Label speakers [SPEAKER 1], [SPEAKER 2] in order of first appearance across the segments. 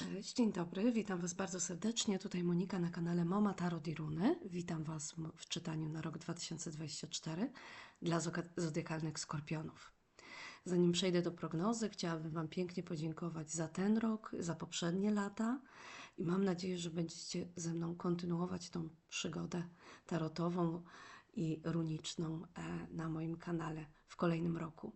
[SPEAKER 1] Cześć, dzień dobry, witam Was bardzo serdecznie. Tutaj Monika na kanale Mama Tarot i Runy. Witam Was w- czytaniu na rok 2024 dla zodiakalnych skorpionów. Zanim przejdę do prognozy, chciałabym Wam pięknie podziękować za ten rok, za poprzednie lata i mam nadzieję, że będziecie ze mną kontynuować tą przygodę tarotową i runiczną e, na moim kanale w kolejnym roku.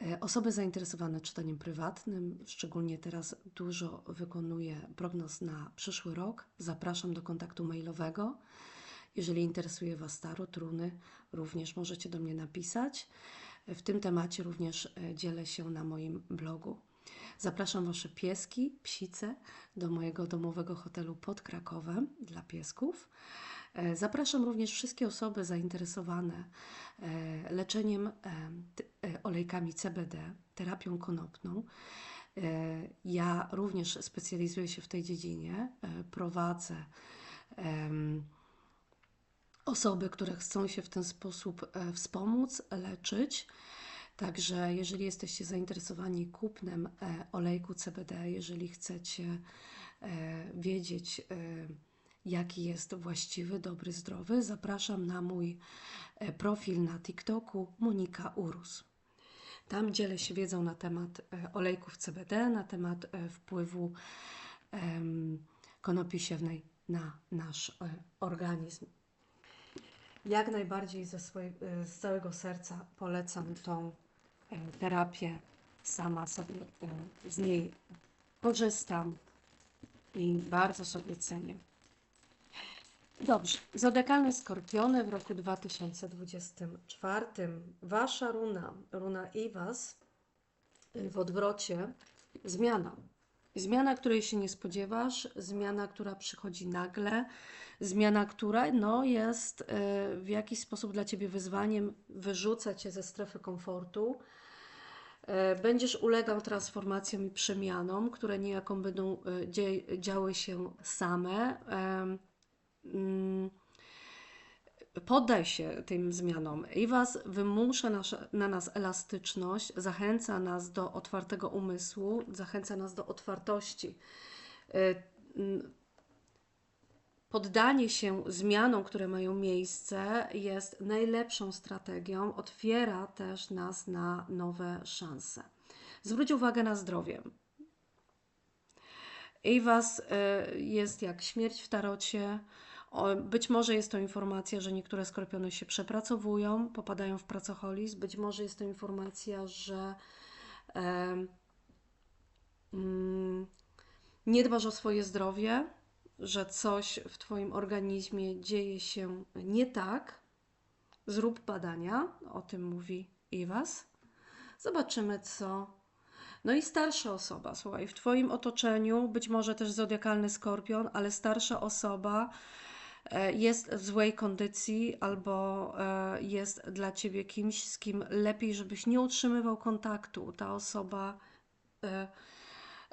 [SPEAKER 1] E, Osoby zainteresowane czytaniem prywatnym, szczególnie teraz dużo wykonuję prognoz na przyszły rok, zapraszam do kontaktu mailowego. Jeżeli interesuje Was tarot, runy, również możecie do mnie napisać. W tym temacie również e, dzielę się na moim blogu. Zapraszam Wasze pieski, psice do mojego domowego hotelu pod Krakowem dla piesków. E, Zapraszam również wszystkie osoby zainteresowane e, leczeniem e, olejkami CBD, terapią konopną. Ja również specjalizuję się w tej dziedzinie. Prowadzę osoby, które chcą się w ten sposób wspomóc, leczyć. Także jeżeli jesteście zainteresowani kupnem olejku CBD, jeżeli chcecie wiedzieć, jaki jest właściwy, dobry, zdrowy, zapraszam na mój e, profil na TikToku Monika Urus. Tam dzielę się wiedzą na temat e, olejków CBD, na temat e, wpływu konopi siewnej na nasz organizm. Jak najbardziej ze swojej, z całego serca polecam tą terapię. Sama sobie z niej korzystam i bardzo sobie cenię. Dobrze. Zodiakalne skorpiony w roku 2024. Wasza runa, runa Iwas y, w odwrocie, zmiana. Zmiana, której się nie spodziewasz, zmiana, która przychodzi nagle, zmiana, która no, jest y, w jakiś sposób dla Ciebie wyzwaniem, wyrzuca Cię ze strefy komfortu. E, Będziesz ulegał transformacjom i przemianom, które niejako będą działy się same. Mm, Poddaj się tym zmianom. Iwas wymusza na nas elastyczność, zachęca nas do otwartego umysłu, zachęca nas do otwartości. Mm, Poddanie się zmianom, które mają miejsce, jest najlepszą strategią, otwiera też nas na nowe szanse. Zwróć uwagę na zdrowie. Iwas y, jest jak śmierć w tarocie. Być może jest to informacja, że niektóre skorpiony się przepracowują, popadają w pracoholizm. Być może jest to informacja, że em, mm, nie dbasz o swoje zdrowie, że coś w Twoim organizmie dzieje się nie tak. Zrób badania, o tym mówi Iwas. Zobaczymy, co. No i starsza osoba, słuchaj, w Twoim otoczeniu, być może też zodiakalny skorpion, ale starsza osoba e, jest w złej kondycji albo e, jest dla Ciebie kimś, z kim lepiej, żebyś nie utrzymywał kontaktu. Ta osoba e,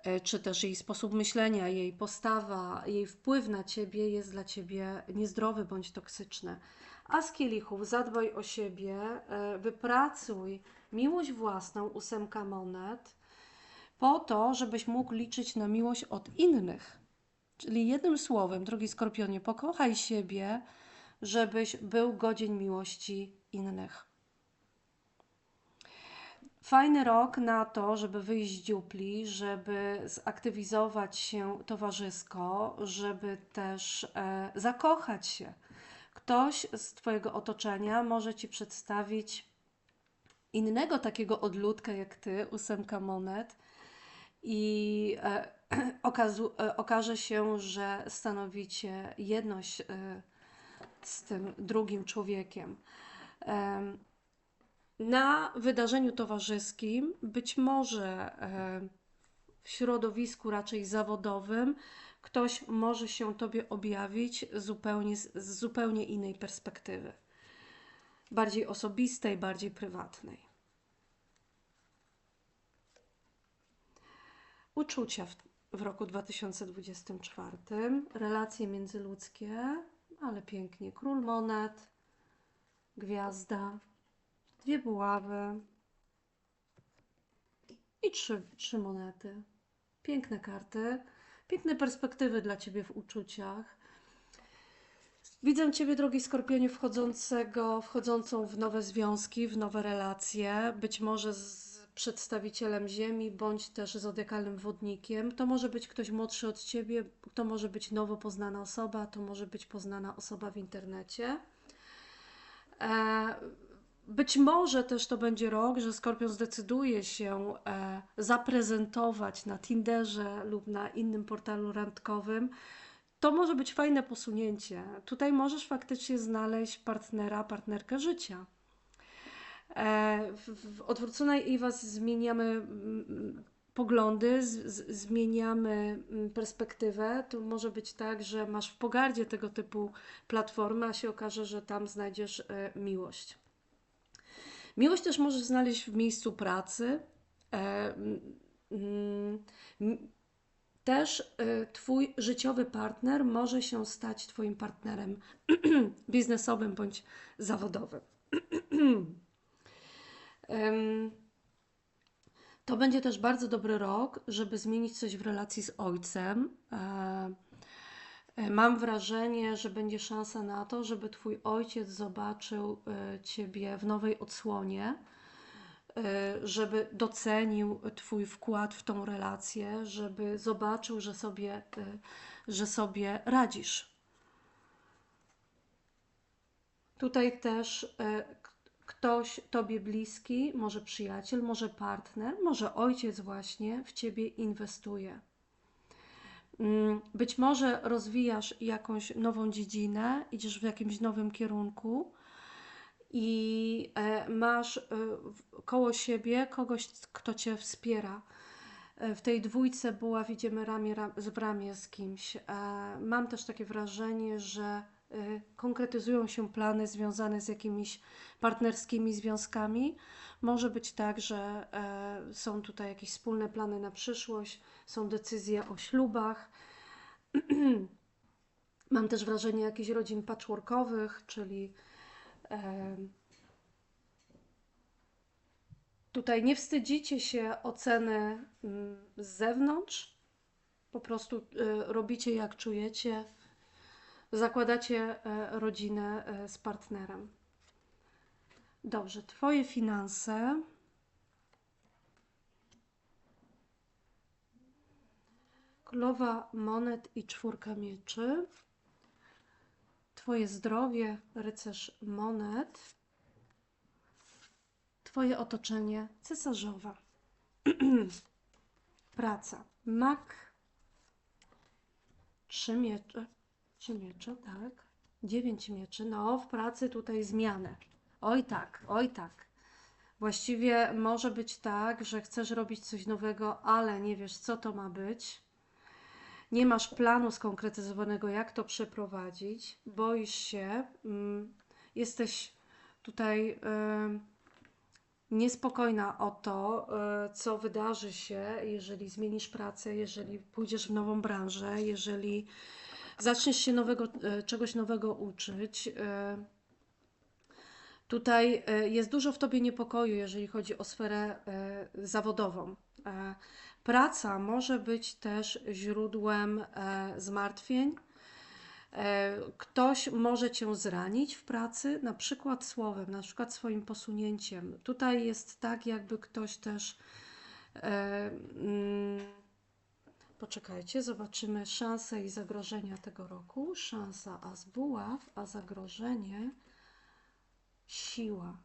[SPEAKER 1] e, czy też jej sposób myślenia, jej postawa, jej wpływ na ciebie jest dla ciebie niezdrowy bądź toksyczny. A z kielichów zadbaj o siebie, e, wypracuj miłość własną, ósemka monet, po to, żebyś mógł liczyć na miłość od innych. Czyli jednym słowem, drogi skorpionie, pokochaj siebie, żebyś był godzien miłości innych. Fajny rok na to, żeby wyjść z dziupli, żeby zaktywizować się towarzysko, żeby też e, zakochać się. Ktoś z Twojego otoczenia może Ci przedstawić innego takiego odludka jak Ty, ósemka monet, i e, okaże się, że stanowicie jedność e, z tym drugim człowiekiem. Em, na wydarzeniu towarzyskim, być może e, w środowisku raczej zawodowym, ktoś może się Tobie objawić zupełnie, z zupełnie innej perspektywy. Bardziej osobistej, bardziej prywatnej. Uczucia w, w roku 2024, relacje międzyludzkie, ale pięknie. Król monet, gwiazda, dwie buławy i trzy, trzy monety. Piękne karty, piękne perspektywy dla Ciebie w uczuciach. Widzę Ciebie, drogi Skorpionie, wchodzącego, wchodzącą w nowe związki, w nowe relacje, być może z przedstawicielem Ziemi, bądź też zodiakalnym wodnikiem. To może być ktoś młodszy od Ciebie, to może być nowo poznana osoba, to może być poznana osoba w internecie. E, być może też to będzie rok, że Skorpion zdecyduje się e, zaprezentować na Tinderze lub na innym portalu randkowym. To może być fajne posunięcie. Tutaj możesz faktycznie znaleźć partnera, partnerkę życia. E, w, odwróconej i was zmieniamy poglądy, z, z, zmieniamy perspektywę. To może być tak, że masz w pogardzie tego typu platformy, a się okaże, że tam znajdziesz e, miłość. Miłość też możesz znaleźć w miejscu pracy. E, mm, też e, Twój życiowy partner może się stać Twoim partnerem biznesowym bądź zawodowym. To będzie też bardzo dobry rok, żeby zmienić coś w relacji z ojcem. E, mam wrażenie, że będzie szansa na to, żeby Twój ojciec zobaczył e, Ciebie w nowej odsłonie, e, żeby docenił Twój wkład w tą relację, żeby zobaczył, że sobie, że sobie radzisz. Tutaj też ktoś Tobie bliski, może przyjaciel, może partner, może ojciec właśnie w Ciebie inwestuje. Mm, być może rozwijasz jakąś nową dziedzinę, idziesz w jakimś nowym kierunku i e, masz e, koło siebie kogoś, kto cię wspiera. E, w tej dwójce była, widzimy ramię w ramię z kimś. Mam też takie wrażenie, że konkretyzują się plany związane z jakimiś partnerskimi związkami. Może być tak, że są tutaj jakieś wspólne plany na przyszłość są decyzje o ślubach. Mam też wrażenie jakichś rodzin patchworkowych, czyli e, tutaj nie wstydzicie się oceny mm, z zewnątrz, po prostu e, robicie jak czujecie, zakładacie e, rodzinę e, z partnerem. Dobrze, Twoje finanse. królowa monet i czwórka mieczy. Twoje zdrowie, rycerz monet. Twoje otoczenie, cesarzowa. Praca, mak. Trzy miecze, trzy miecze, tak. Dziewięć mieczy. No, w pracy tutaj zmianę. Oj tak, oj tak. Właściwie może być tak, że chcesz robić coś nowego, ale nie wiesz, co to ma być nie masz planu skonkretyzowanego, jak to przeprowadzić, boisz się, mm, jesteś tutaj y, niespokojna o to, y, co wydarzy się, jeżeli zmienisz pracę, jeżeli pójdziesz w nową branżę, jeżeli zaczniesz się nowego, y, czegoś nowego uczyć. Tutaj jest dużo w tobie niepokoju, jeżeli chodzi o sferę zawodową. Praca może być też źródłem e, zmartwień. E, ktoś może cię zranić w pracy, na przykład słowem, na przykład swoim posunięciem. Tutaj jest tak, jakby ktoś też. E, mm, poczekajcie, zobaczymy szanse i zagrożenia tego roku. Szansa as buław, a zagrożenie siła.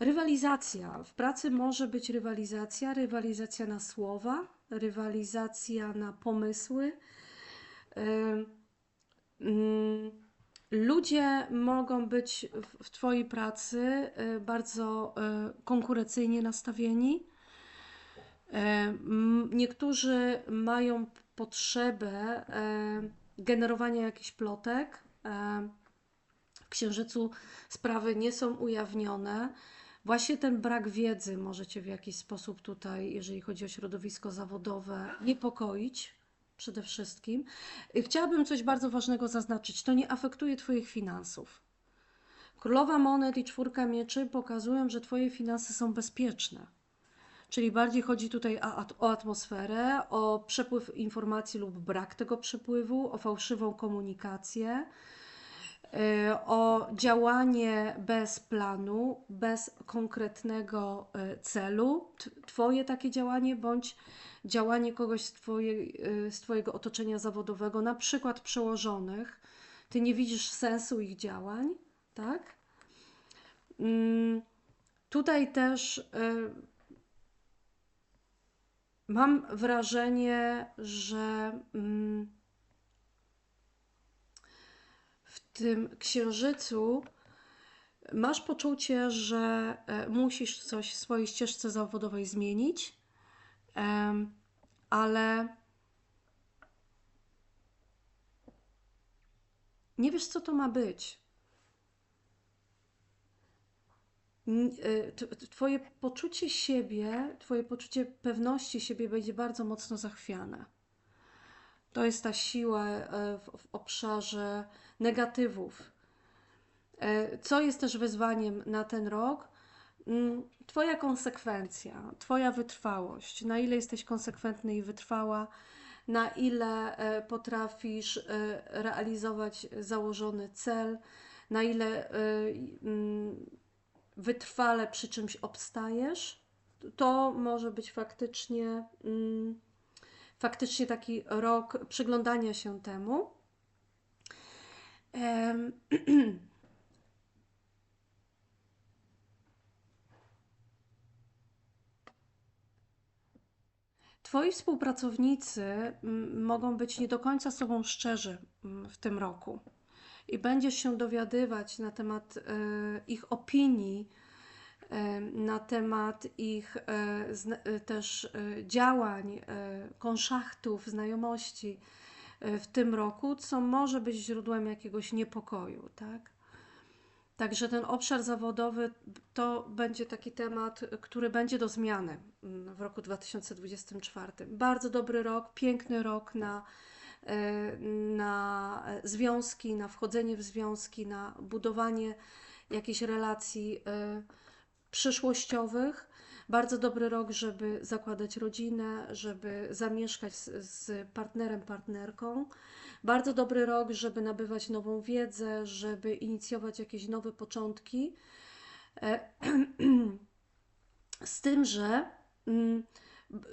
[SPEAKER 1] Rywalizacja. W pracy może być rywalizacja, rywalizacja na słowa, rywalizacja na pomysły. Mm, ludzie mogą być w Twojej pracy y, bardzo y, konkurencyjnie nastawieni. Niektórzy mają potrzebę generowania jakichś plotek. W księżycu sprawy nie są ujawnione. Właśnie ten brak wiedzy możecie w jakiś sposób tutaj, jeżeli chodzi o środowisko zawodowe, niepokoić przede wszystkim. Chciałabym coś bardzo ważnego zaznaczyć. To nie afektuje Twoich finansów. Królowa monet i czwórka mieczy pokazują, że Twoje finanse są bezpieczne. Czyli bardziej chodzi tutaj o, at- o atmosferę, o przepływ informacji lub brak tego przepływu, o fałszywą komunikację, y, o działanie bez planu, bez konkretnego y, celu. Twoje takie działanie bądź działanie kogoś z, twojej, y, z Twojego otoczenia zawodowego, na przykład przełożonych. Ty nie widzisz sensu ich działań, tak? Mm, Tutaj też mam wrażenie, że mm, w tym księżycu masz poczucie, że e, musisz coś w swojej ścieżce zawodowej zmienić, ale nie wiesz, co to ma być. Twoje poczucie siebie, Twoje poczucie pewności siebie będzie bardzo mocno zachwiane. To jest ta siła e, w, w obszarze negatywów. E, Co jest też wyzwaniem na ten rok? Mm, Twoja konsekwencja, Twoja wytrwałość. Na ile jesteś konsekwentny i wytrwała, na ile e, potrafisz realizować założony cel, na ile mm, wytrwale przy czymś obstajesz, to może być faktycznie, mm, faktycznie taki rok przyglądania się temu. Em, Twoi współpracownicy mm, mogą być nie do końca sobą szczerzy mm, w tym roku i będziesz się dowiadywać na temat e, ich opinii, e, na temat ich e, też działań, konszachtów, znajomości w tym roku, co może być źródłem jakiegoś niepokoju, tak? Także ten obszar zawodowy to będzie taki temat, który będzie do zmiany mm, w roku 2024. Bardzo dobry rok, piękny rok na, na związki, na wchodzenie w związki, na budowanie jakichś relacji e, przyszłościowych. Bardzo dobry rok, żeby zakładać rodzinę, żeby zamieszkać z, z partnerem, partnerką. Bardzo dobry rok, żeby nabywać nową wiedzę, żeby inicjować jakieś nowe początki. E, Z tym, że mm,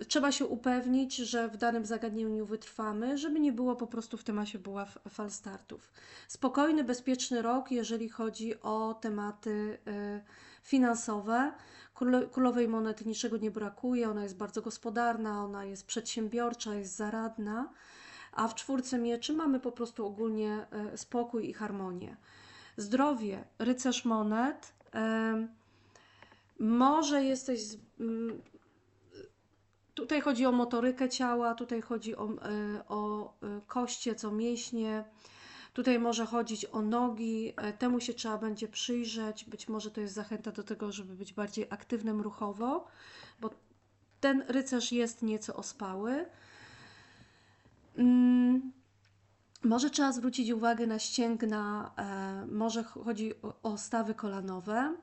[SPEAKER 1] trzeba się upewnić, że w danym zagadnieniu wytrwamy, żeby nie było po prostu w temacie była f- falstartów. Spokojny, bezpieczny rok, jeżeli chodzi o tematy y, finansowe. Królowej monety niczego nie brakuje, ona jest bardzo gospodarna, ona jest przedsiębiorcza, jest zaradna, a w czwórce mieczy mamy po prostu ogólnie y, spokój i harmonię. Zdrowie, rycerz monet. może jesteś. Mm, tutaj chodzi o motorykę ciała, tutaj chodzi o, e, o e, kościec, o mięśnie, tutaj może chodzić o nogi. e, Temu się trzeba będzie przyjrzeć. Być może to jest zachęta do tego, żeby być bardziej aktywnym ruchowo, bo ten rycerz jest nieco ospały. Mm, Może trzeba zwrócić uwagę na ścięgna, może chodzi o, o stawy kolanowe.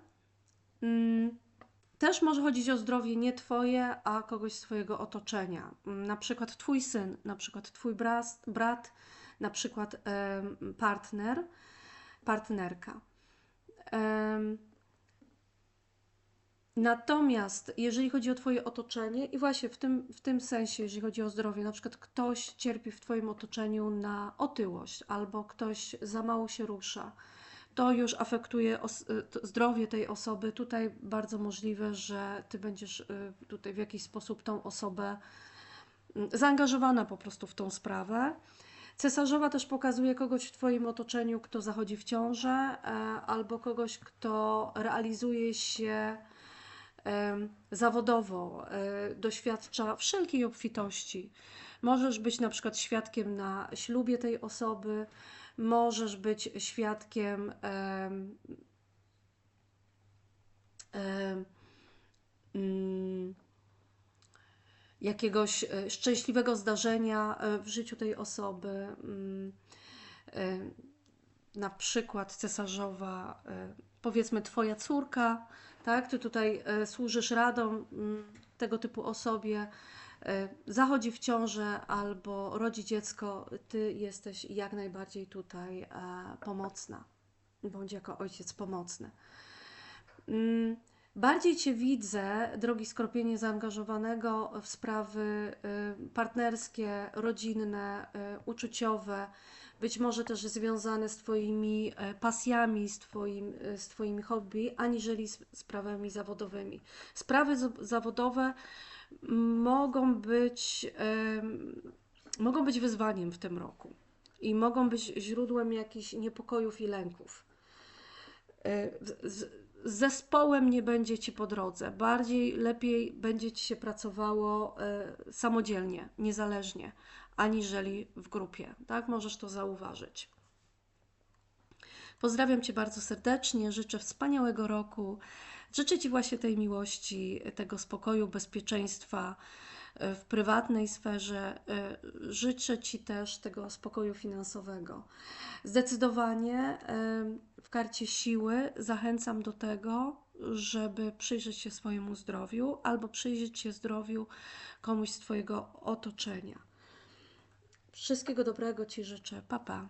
[SPEAKER 1] Też może chodzić o zdrowie nie Twoje, a kogoś z Twojego otoczenia. Mm, Na przykład Twój syn, na przykład Twój brat, brat na przykład partner, partnerka. Natomiast jeżeli chodzi o Twoje otoczenie, i właśnie w tym, w tym sensie, jeżeli chodzi o zdrowie, na przykład ktoś cierpi w Twoim otoczeniu na otyłość, albo ktoś za mało się rusza, to już afektuje y, zdrowie tej osoby. Tutaj bardzo możliwe, że Ty będziesz y, tutaj w jakiś sposób tą osobę mm, zaangażowana po prostu w tą sprawę. Cesarzowa też pokazuje kogoś w Twoim otoczeniu, kto zachodzi w ciążę, e, albo kogoś, kto realizuje się zawodowo, e, doświadcza wszelkiej obfitości. Możesz być na przykład świadkiem na ślubie tej osoby, możesz być świadkiem em, em, mm, jakiegoś e, szczęśliwego zdarzenia e, w życiu tej osoby. mm, e, Na przykład cesarzowa, e, powiedzmy, twoja córka tak? Ty tutaj e, służysz radą mm, tego typu osobie, e, zachodzi w ciążę albo rodzi dziecko, ty jesteś jak najbardziej tutaj e, pomocna, bądź jako ojciec pomocny. Bardziej Cię widzę, drogi skorpienie, zaangażowanego w sprawy y, partnerskie, rodzinne, y, uczuciowe, być może też związane z Twoimi e, pasjami, z, twoim, y, z Twoimi hobby, aniżeli z sprawami zawodowymi. Sprawy zawodowe mogą być, mogą być wyzwaniem w tym roku i mogą być źródłem jakichś niepokojów i lęków. Zespołem nie będzie ci po drodze. Bardziej, lepiej będzie ci się pracowało e, samodzielnie, niezależnie, aniżeli w grupie. Tak, możesz to zauważyć. Pozdrawiam Cię bardzo serdecznie, życzę wspaniałego roku. Życzę Ci właśnie tej miłości, tego spokoju, bezpieczeństwa w prywatnej sferze. E, Życzę Ci też tego spokoju finansowego. Zdecydowanie e, w karcie siły zachęcam do tego, żeby przyjrzeć się swojemu zdrowiu albo przyjrzeć się zdrowiu komuś z Twojego otoczenia. Wszystkiego dobrego Ci życzę. Pa, pa.